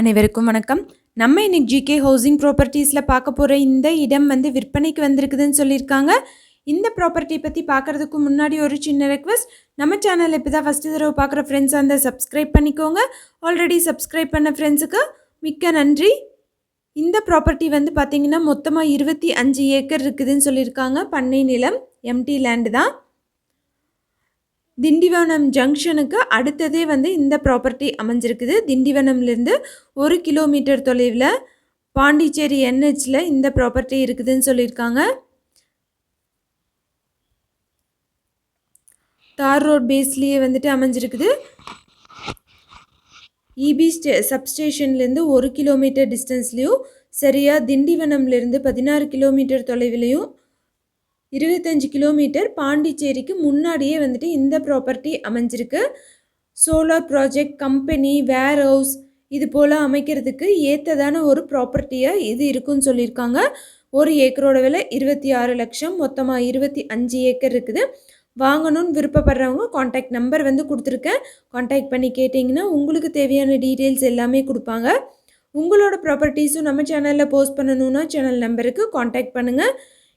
அனைவருக்கும் வணக்கம். நம்ம இன்னைக்கு ஜிகே ஹவுசிங் ப்ராப்பர்ட்டிஸில் பார்க்க போகிற இந்த இடம் வந்து விற்பனைக்கு வந்திருக்குதுன்னு சொல்லியிருக்காங்க. இந்த ப்ராப்பர்ட்டி பற்றி பார்க்குறதுக்கு முன்னாடி ஒரு சின்ன ரெக்வஸ்ட் நம்ம சேனல் இப்போ தான் ஃபஸ்ட்டு தடவை பார்க்குற ஃப்ரெண்ட்ஸ் அந்த சப்ஸ்கிரைப் பண்ணிக்கோங்க. ஆல்ரெடி சப்ஸ்கிரைப் பண்ண ஃப்ரெண்ட்ஸுக்கு மிக்க நன்றி. இந்த ப்ராப்பர்ட்டி வந்து பார்த்திங்கன்னா மொத்தமாக இருபத்தி அஞ்சு ஏக்கர் இருக்குதுன்னு சொல்லியிருக்காங்க. பண்ணை நிலம் எம்டி லேண்டு தான். திண்டிவனம் ஜங்ஷனுக்கு அடுத்ததே வந்து இந்த ப்ராப்பர்ட்டி அமைஞ்சிருக்குது. திண்டிவனம்லேருந்து ஒரு கிலோமீட்டர் தொலைவில் பாண்டிச்சேரி என்ஹெச்சில் இந்த ப்ராப்பர்ட்டி இருக்குதுன்னு சொல்லியிருக்காங்க. தார் ரோட் பேஸ்லேயே வந்துட்டு அமைஞ்சிருக்குது. இபி ஸ்டே சப்ஸ்டேஷன்லேருந்து ஒரு கிலோமீட்டர் டிஸ்டன்ஸ்லேயும் சரியாக திண்டிவனம்லேருந்து பதினாறு கிலோமீட்டர் தொலைவிலையும் இருபத்தஞ்சி கிலோமீட்டர் பாண்டிச்சேரிக்கு முன்னாடியே வந்துட்டு இந்த ப்ராப்பர்ட்டி அமைஞ்சிருக்கு. Solar project company warehouse இது போல் அமைக்கிறதுக்கு ஏற்றதான ஒரு ப்ராப்பர்ட்டியாக இது இருக்குன்னு சொல்லியிருக்காங்க. ஒரு ஏக்கரோட விலை இருபத்தி ஆறு லட்சம் மொத்தமாக இருபத்தி அஞ்சு ஏக்கர் இருக்குது. வாங்கணும்னு விருப்பப்படுறவங்க காண்டாக்ட் நம்பர் வந்து கொடுத்துருக்கேன். காண்டாக்ட் பண்ணி கேட்டிங்கன்னா உங்களுக்கு தேவையான டீட்டெயில்ஸ் எல்லாமே கொடுப்பாங்க. உங்களோட ப்ராப்பர்ட்டிஸும் நம்ம சேனலில் போஸ்ட் பண்ணணுன்னா சேனல் நம்பருக்கு காண்டாக்ட் பண்ணுங்கள்